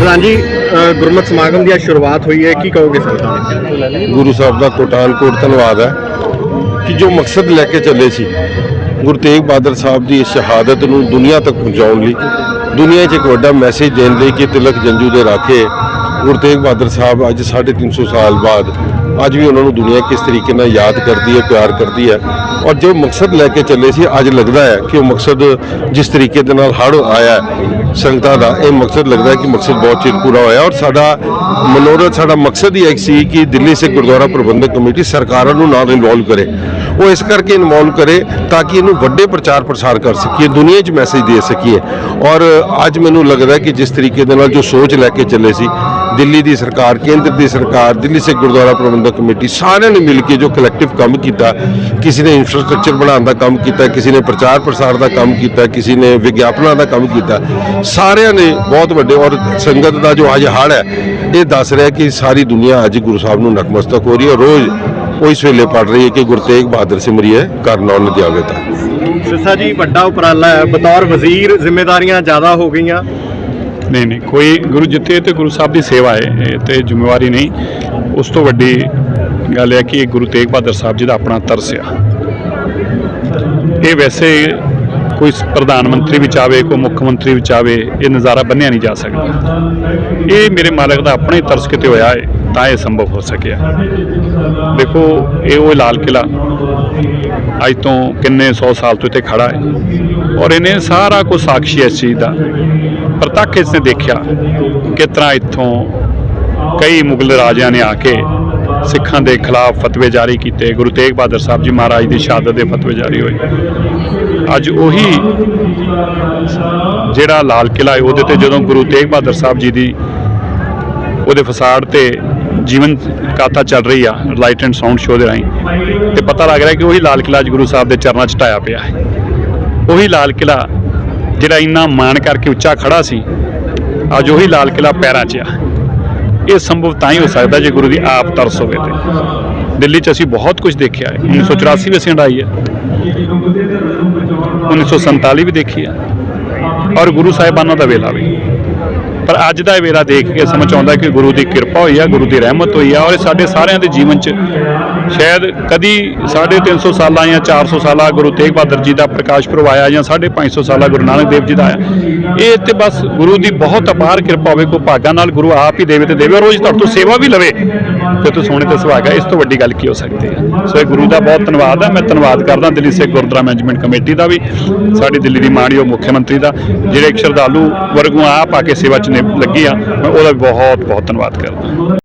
ਪ੍ਰਧਾਨ ਜੀ ਅ, ਗੁਰਮਤਿ ਸਮਾਗਮ ਦੀ ਅੱਜ ਸ਼ੁਰੂਆਤ ਹੋਈ ਹੈ ਕੀ ਕਹੋਗੇ ਸੰਗਤਾਂ ਗੁਰੂ ਸਾਹਿਬ ਦਾ ਕੋਟਾਨਕੋਟ ਧੰਨਵਾਦ ਹੈ ਕਿ ਜੋ ਮਕਸਦ ਲੈ ਕੇ ਚੱਲੇ ਸੀ ਗੁਰੂ ਤੇਗ ਬਹਾਦਰ ਸਾਹਿਬ ਦੀ ਇਸ ਸ਼ਹਾਦਤ ਨੂੰ ਦੁਨੀਆ ਤੱਕ ਪਹੁੰਚਾਉਣ ਲਈ ਦੁਨੀਆ 'ਚ ਇੱਕ ਵੱਡਾ ਮੈਸੇਜ ਦੇਣ ਲਈ ਕਿ ਤਿਲਕ ਜੰਜੂ ਦੇ ਰਾਖੇ ਗੁਰੂ ਤੇਗ ਬਹਾਦਰ ਸਾਹਿਬ ਅੱਜ 350 ਸਾਲ ਬਾਅਦ ਅੱਜ ਵੀ ਉਹਨਾਂ ਨੂੰ ਦੁਨੀਆ ਕਿਸ ਤਰੀਕੇ ਨਾਲ ਯਾਦ ਕਰਦੀ ਹੈ ਪਿਆਰ ਕਰਦੀ ਹੈ ਔਰ ਜੋ ਮਕਸਦ ਲੈ ਕੇ ਚੱਲੇ ਸੀ, ਅੱਜ ਲੱਗਦਾ ਹੈ ਕਿ ਉਹ ਮਕਸਦ ਜਿਸ ਤਰੀਕੇ ਦੇ ਨਾਲ ਹੜ ਆਇਆ ਸੰਗਤਾਂ ਦਾ, ਇਹ ਮਕਸਦ ਲੱਗਦਾ ਹੈ ਕਿ ਮਕਸਦ ਬਹੁਤ ਚਿਰ ਪੂਰਾ ਹੋਇਆ ਔਰ ਸਾਡਾ ਮਨੋਰਥ, ਸਾਡਾ ਮਕਸਦ ਹੀ ਇੱਕ ਸੀ ਕਿ ਦਿੱਲੀ ਸਿੱਖ ਗੁਰਦੁਆਰਾ ਪ੍ਰਬੰਧਕ ਕਮੇਟੀ ਸਰਕਾਰਾਂ ਨੂੰ ਨਾਲ ਇਨਵੋਲਵ ਕਰੇ। ਉਹ ਇਸ ਕਰਕੇ ਇਨਵੋਲਵ ਕਰੇ ਤਾਂ ਕਿ ਇਹਨੂੰ ਵੱਡੇ ਪ੍ਰਚਾਰ ਪ੍ਰਸਾਰ ਕਰ ਸਕੀਏ, ਦੁਨੀਆ 'ਚ ਮੈਸੇਜ ਦੇ ਸਕੀਏ। ਔਰ ਅੱਜ ਮੈਨੂੰ ਲੱਗਦਾ ਕਿ ਜਿਸ ਤਰੀਕੇ ਦੇ ਨਾਲ ਜੋ ਸੋਚ ਲੈ ਕੇ ਚੱਲੇ ਸੀ ਦਿੱਲੀ ਦੀ ਸਰਕਾਰ, ਕੇਂਦਰ ਦੀ ਸਰਕਾਰ, ਦਿੱਲੀ ਸਿੱਖ ਗੁਰਦੁਆਰਾ ਪ੍ਰਬੰਧਕ ਕਮੇਟੀ, ਸਾਰਿਆਂ ਨੇ ਮਿਲ ਕੇ ਜੋ ਕਲੈਕਟਿਵ ਕੰਮ ਕੀਤਾ, ਕਿਸੇ ਨੇ ਇਨਫਰਾਸਟ੍ਰਕਚਰ ਬਣਾਉਣ ਦਾ ਕੰਮ ਕੀਤਾ, ਕਿਸੇ ਨੇ ਪ੍ਰਚਾਰ ਪ੍ਰਸਾਰ ਦਾ ਕੰਮ ਕੀਤਾ, ਕਿਸੇ ਨੇ ਵਿਗਿਆਪਨਾਂ ਦਾ ਕੰਮ ਕੀਤਾ, ਸਾਰਿਆਂ ਨੇ ਬਹੁਤ ਵੱਡੇ ਔਰ ਸੰਗਤ ਦਾ ਜੋ ਅੱਜ ਹੜ ਹੈ, ਇਹ ਦੱਸ ਰਿਹਾ ਕਿ ਸਾਰੀ ਦੁਨੀਆ ਅੱਜ ਗੁਰੂ ਸਾਹਿਬ ਨੂੰ ਨਤਮਸਤਕ ਹੋ ਰਹੀ ਹੈ ਰੋਜ਼ ਉਹ ਇਸ ਵੇਲੇ ਪੜ ਰਹੀ ਹੈ ਕਿ ਗੁਰੂ ਤੇਗ ਬਹਾਦਰ ਸਿਮਰੀਏ ਕਰ ਨੌਲ ਦਿਆਵੇ ਤਾਂ। ਸਿੱਸਾ ਜੀ, ਵੱਡਾ ਉਪਰਾਲਾ ਹੈ। ਬਤੌਰ ਵਜ਼ੀਰ ਜ਼ਿੰਮੇਵਾਰੀਆਂ ਜ਼ਿਆਦਾ ਹੋ ਗਈਆਂ। ਨਹੀਂ ਨਹੀਂ, ਕੋਈ ਗੁਰੂ ਜਿੱਥੇ ਤੇ ਗੁਰੂ ਸਾਹਿਬ ਦੀ ਸੇਵਾ ਹੈ, ਇਹ ਤੇ ਜ਼ਿੰਮੇਵਾਰੀ ਨਹੀਂ। ਉਸ ਤੋਂ ਵੱਡੀ ਗੱਲ ਹੈ ਕਿ ਇਹ ਗੁਰੂ ਤੇਗ ਬਹਾਦਰ ਸਾਹਿਬ ਜੀ ਦਾ ਆਪਣਾ ਤਰਸ ਆ। ਇਹ ਵੈਸੇ ਕੋਈ ਪ੍ਰਧਾਨ ਮੰਤਰੀ ਵਿੱਚ ਆਵੇ ਕੋਈ ਮੁੱਖ ਮੰਤਰੀ ਵਿੱਚ ਆਵੇ ਇਹ ਨਜ਼ਾਰਾ ਬੰਨਿਆ ਨਹੀਂ ਜਾ ਸਕਦਾ। ਇਹ ਮੇਰੇ ਮਾਲਕ ਦਾ ਆਪਣਾ ਹੀ ਤਰਸ ਕਿਤੇ ਹੋਇਆ ਹੈ। ਤਾਂ ਇਹ ਸੰਭਵ ਹੋ ਸਕਿਆ। ਦੇਖੋ, ਇਹ ਉਹ ਲਾਲ ਕਿਲਾ ਅੱਜ ਤੋਂ ਕਿੰਨੇ 100 ਸਾਲ ਤੋਂ ਇੱਥੇ ਖੜਾ ਹੈ ਔਰ ਇਹਨੇ ਸਾਰਾ ਕੁਝ ਸਾਖੀ ਇਸ ਚੀਜ਼ ਦਾ। ਪ੍ਰਤੱਖ ਇਸ ਨੇ ਦੇਖਿਆ ਕਿ ਤਰ੍ਹਾਂ ਇੱਥੋਂ ਕਈ ਮੁਗਲ ਰਾਜਿਆਂ ਨੇ ਆ ਕੇ ਸਿੱਖਾਂ ਦੇ ਖਿਲਾਫ ਫਤਵੇ ਜਾਰੀ ਕੀਤੇ। ਗੁਰੂ ਤੇਗ ਬਹਾਦਰ ਸਾਹਿਬ ਜੀ ਮਹਾਰਾਜ ਦੀ ਸ਼ਹਾਦਤ ਦੇ ਫਤਵੇ ਜਾਰੀ ਹੋਏ। ਅੱਜ ਉਹੀ ਜਿਹੜਾ ਲਾਲ ਕਿਲਾ ਹੈ, ਉਹਦੇ ਤੇ ਜਦੋਂ ਗੁਰੂ ਤੇਗ ਬਹਾਦਰ ਸਾਹਿਬ ਜੀ ਦੀ ਉਹਦੇ ਫਸਾੜ ਤੇ ਜੀਵਨ ਗਾਥਾ ਚੱਲ ਰਹੀ ਆ ਲਾਈਟ ਐਂਡ ਸਾਊਂਡ ਸ਼ੋਅ ਦੇ ਰਾਹੀਂ। ਤੇ ਪਤਾ ਲੱਗ ਰਿਹਾ ਕਿ ਉਹੀ ਲਾਲ ਕਿਲਾ ਅੱਜ ਗੁਰੂ ਸਾਹਿਬ ਦੇ ਚਰਨਾਂ 'ਚ ਢਾਇਆ ਪਿਆ ਹੈ। ਉਹੀ ਲਾਲ ਕਿਲਾ ਜਿਹੜਾ ਇੰਨਾ ਮਾਣ ਕਰਕੇ ਉੱਚਾ ਖੜਾ ਸੀ, ਅੱਜ ਉਹੀ ਲਾਲ ਕਿਲਾ ਪੈਰਾਂ 'ਚ ਆ। ਇਹ ਸੰਭਵ ਤਾਂ ਹੀ ਹੋ ਸਕਦਾ ਜੇ ਗੁਰੂ ਦੀ ਆਪ ਤਰਸ ਹੋਵੇ ਤੇ। ਦਿੱਲੀ 'ਚ ਅਸੀਂ ਬਹੁਤ ਕੁਝ ਦੇਖਿਆ ਹੈ। 1984 ਵਿੱਚ ਹੰਡਾਈ ਹੈ। 1947 ਵੀ ਦੇਖੀ ਆ ਔਰ ਗੁਰੂ ਸਾਹਿਬਾਨਾਂ ਦਾ ਵੇਲਾ ਵੀ। ਪਰ ਅੱਜ ਦਾ ਇਹ ਵੇਲਾ ਦੇਖ ਕੇ ਸਮਝ ਆਉਂਦਾ ਕਿ ਗੁਰੂ ਦੀ ਕਿਰਪਾ ਹੋਈ ਆ, ਗੁਰੂ ਦੀ ਰਹਿਮਤ ਹੋਈ ਆ ਔਰ ਸਾਡੇ ਸਾਰਿਆਂ ਦੇ ਜੀਵਨ 'ਚ ਸ਼ਾਇਦ ਕਦੀ 350 ਸਾਲਾਂ ਜਾਂ 400 ਸਾਲਾਂ ਗੁਰੂ ਤੇਗ ਬਹਾਦਰ ਜੀ ਦਾ ਪ੍ਰਕਾਸ਼ ਪੁਰਬ ਆਇਆ ਜਾਂ 550 ਸਾਲਾਂ ਗੁਰੂ ਨਾਨਕ ਦੇਵ ਜੀ ਦਾ ਆਇਆ। ਇਹ ਤੇ ਬਸ ਗੁਰੂ ਦੀ ਬਹੁਤ ਅਪਾਰ ਕਿਰਪਾ ਹੋਵੇ, ਕੋਈ ਭਾਗਾਂ ਨਾਲ ਗੁਰੂ ਆਪ ਹੀ ਦੇਵੇ ਤੇ ਦੇਵੇ ਔਰ ਰੋਜ਼ ਤੁਹਾਡੇ ਤੋਂ ਸੇਵਾ ਵੀ ਲਵੇ। ਤੇ ਤੂੰ ਸੋਹਣੇ ਤੇ ਸੁਹਾਗਾ ਇਸ ਤੋਂ ਵੱਡੀ ਗੱਲ ਕੀ ਹੋ ਸਕਦੀ ਹੈ ਸੋ ਇਹ ਗੁਰੂ ਦਾ ਬਹੁਤ ਧੰਨਵਾਦ ਹੈ ਮੈਂ ਧੰਨਵਾਦ ਕਰਦਾ ਦਿੱਲੀ ਸਿੱਖ ਗੁਰਦੁਆਰਾ ਮੈਨੇਜਮੈਂਟ ਕਮੇਟੀ ਦਾ ਵੀ, ਸਾਡੀ ਦਿੱਲੀ ਦੀ ਮਾਣਯੋਗ ਮੁੱਖ ਮੰਤਰੀ ਦਾ, ਜਿਹੜੇ ਇੱਕ ਸ਼ਰਧਾਲੂ ਵਰਗੋਂ ਆਪ ਆ ਕੇ ਸੇਵਾ 'ਚ ਲੱਗੀ ਆ, ਮੈਂ ਉਹਦਾ ਬਹੁਤ ਬਹੁਤ ਧੰਨਵਾਦ ਕਰਦਾ।